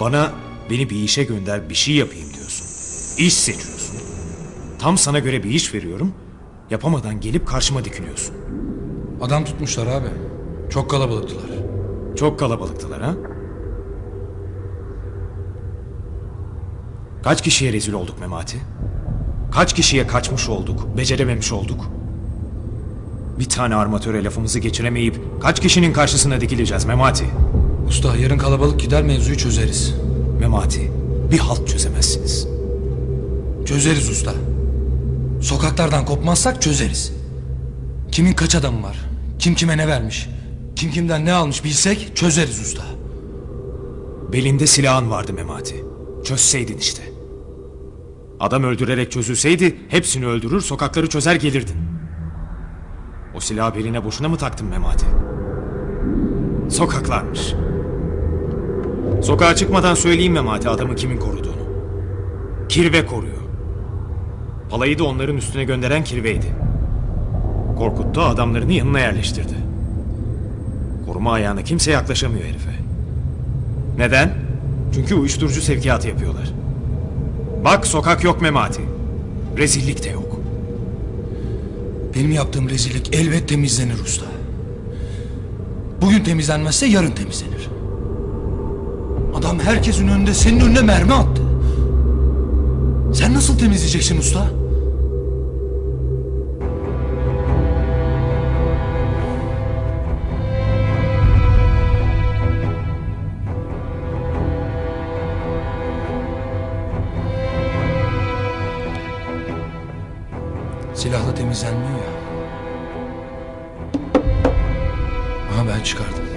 Bana beni bir işe gönder bir şey yapayım diyorsun. İş seçiyorsun. Tam sana göre bir iş veriyorum. Yapamadan gelip karşıma dikiliyorsun. Adam tutmuşlar abi. Çok kalabalıktılar. Çok kalabalıktılar ha? Kaç kişiye rezil olduk Memati? Kaç kişiye kaçmış olduk, becerememiş olduk? Bir tane armatöre lafımızı geçiremeyip kaç kişinin karşısına dikileceğiz Memati? Usta yarın kalabalık gider mevzuyu çözeriz. Memati, bir halt çözemezsiniz. Çözeriz usta. Sokaklardan kopmazsak çözeriz. Kimin kaç adamı var? Kim kime ne vermiş? Kim kimden ne almış bilsek çözeriz usta. Belinde silahın vardı Memati. Çözseydin işte. Adam öldürerek çözülseydi hepsini öldürür sokakları çözer gelirdin. O silahı beline boşuna mı taktın Memati? Sokaklarmış. Sokağa çıkmadan söyleyeyim Memati adamı kimin koruduğunu. Kirve koruyor. Palayı da onların üstüne gönderen Kirve'ydi. Korkuttu adamlarını yanına yerleştirdi. Koruma ayağına kimse yaklaşamıyor herife. Neden? Çünkü uyuşturucu sevkiyatı yapıyorlar. Bak sokak yok Memati. Rezillik de yok. Benim yaptığım rezillik elbet temizlenir usta. Bugün temizlenmezse yarın temizlenir. Adam herkesin önünde senin önüne mermi attı. Sen nasıl temizleyeceksin usta? Silahla temizlenmiyor ya. Aha ben çıkardım.